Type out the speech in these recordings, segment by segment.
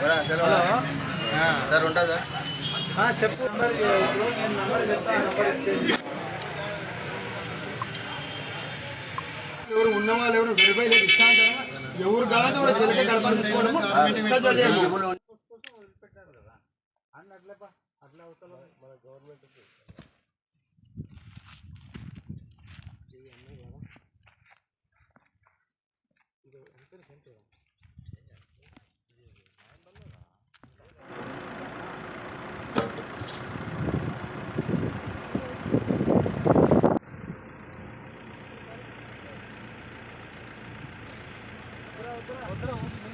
Sir ఉంటుందా చెప్పు. Number ఇప్పుడు నేను నంబర్ చెప్తాను నంబర్ ఇచ్చేసి. ఎవరు ఉన్న వాళ్ళు ఎవరు వెరిఫై లేదు అంటారా? ఎవరు కాదు. కూడా సెల్కే కడప తీసుకోవడము ఇంకా చదివేయము. ఏం తెలిసే చేసినారు సార్.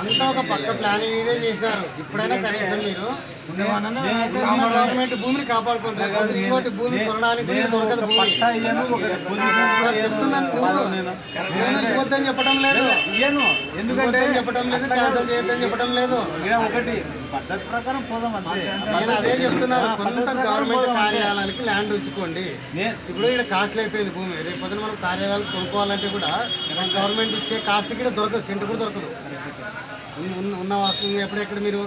అంతా ఒక పక్క ప్లానింగ్ ఇదే చేసినారు. ఇప్పుడైనా కనీసం మీరు గవర్నమెంట్ భూమిని కాపాడుకుంటారు. ఇంకోటి భూమి కొనడానికి దొరకదు భూమి. ఇవ్వద్దని చెప్పడం లేదు. ఎందుకంటే ఇవ్వద్దని చెప్పడం లేదు క్యాన్సిల్ చేయొద్దని చెప్పడం లేదు. ఇక్కడ ఒకటి పద్ధతి ప్రకారం పోదాం అంతే. నేను అదే చెప్తున్నాను కొంత గవర్నమెంట్ కార్యాలయాలకి ల్యాండ్ ఉంచుకోండి. ఇప్పుడు ఇక్కడ కాస్ట్లీ అయిపోయింది భూమి. రేపు పొద్దున మనం కార్యాలయాలు కొనుక్కోవాలంటే కూడా గవర్నమెంట్ ఇచ్చే కాస్ట్ కూడా దొరకదు సెంట్ కూడా దొరకదు. ఉన్న వాస్తవం ఎప్పుడెక్కడ మీరు